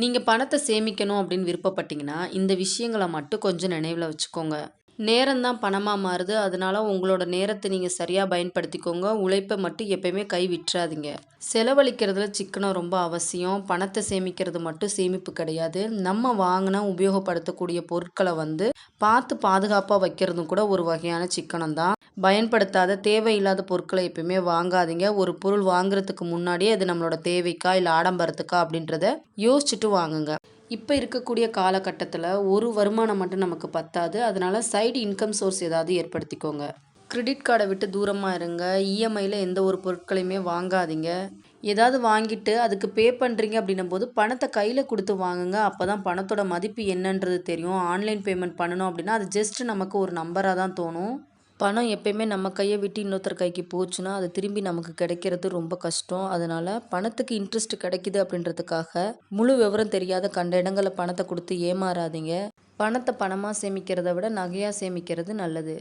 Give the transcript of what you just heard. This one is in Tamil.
நீங்கள் பணத்தை சேமிக்கணும் அப்படின்னு விருப்பப்பட்டீங்கன்னா இந்த விஷயங்களை மட்டும் கொஞ்சம் நினைவில் வச்சுக்கோங்க. நேரம் தான் பணமாக மாறுது. அதனால உங்களோட நேரத்தை நீங்கள் சரியாக பயன்படுத்திக்கோங்க. உழைப்பை மட்டும் எப்பயுமே கை விட்டுறாதீங்க. செலவழிக்கிறதுல சிக்கனம் ரொம்ப அவசியம். பணத்தை சேமிக்கிறது மட்டும் சேமிப்பு கிடையாது. நம்ம வாங்கின உபயோகப்படுத்தக்கூடிய பொருட்களை வந்து பார்த்து பாதுகாப்பாக வைக்கிறதும் கூட ஒரு வகையான சிக்கனம் தான். பயன்படுத்தாத தேவையில்லாத பொருட்களை எப்பயுமே வாங்காதீங்க. ஒரு பொருள் வாங்குறதுக்கு முன்னாடியே அது நம்மளோட தேவைக்கா இல்லை ஆடம்பரத்துக்கா அப்படின்றத யோசிச்சுட்டு வாங்குங்க. இப்போ இருக்கக்கூடிய காலகட்டத்தில் ஒரு வருமானம் மட்டும் நமக்கு பத்தாது. அதனால சைடு இன்கம் சோர்ஸ் ஏதாவது ஏற்படுத்திக்கோங்க. கிரெடிட் கார்டை விட்டு தூரமாக இருங்க. இஎம்ஐயில் எந்த ஒரு பொருட்களையுமே வாங்காதீங்க. ஏதாவது வாங்கிட்டு அதுக்கு பே பண்ணுறீங்க அப்படின்னும் போது பணத்தை கையில் கொடுத்து வாங்குங்க. அப்போ தான் பணத்தோட மதிப்பு என்னன்றது தெரியும். ஆன்லைன் பேமெண்ட் பண்ணணும் அப்படின்னா அது ஜஸ்ட் நமக்கு ஒரு நம்பராக தான் தோணும். பணம் எப்பயுமே நம்ம கையை விட்டு இன்னொருத்தர் கைக்கு போச்சுன்னா அது திரும்பி நமக்கு கிடைக்கிறது ரொம்ப கஷ்டம். அதனால் பணத்துக்கு இன்ட்ரெஸ்ட் கிடைக்குது அப்படின்றதுக்காக முழு விவரம் தெரியாத கண்ட இடங்களில் பணத்தை கொடுத்து ஏமாறாதீங்க. பணத்தை பணமாக சேமிக்கிறத விட நகையாக சேமிக்கிறது நல்லது.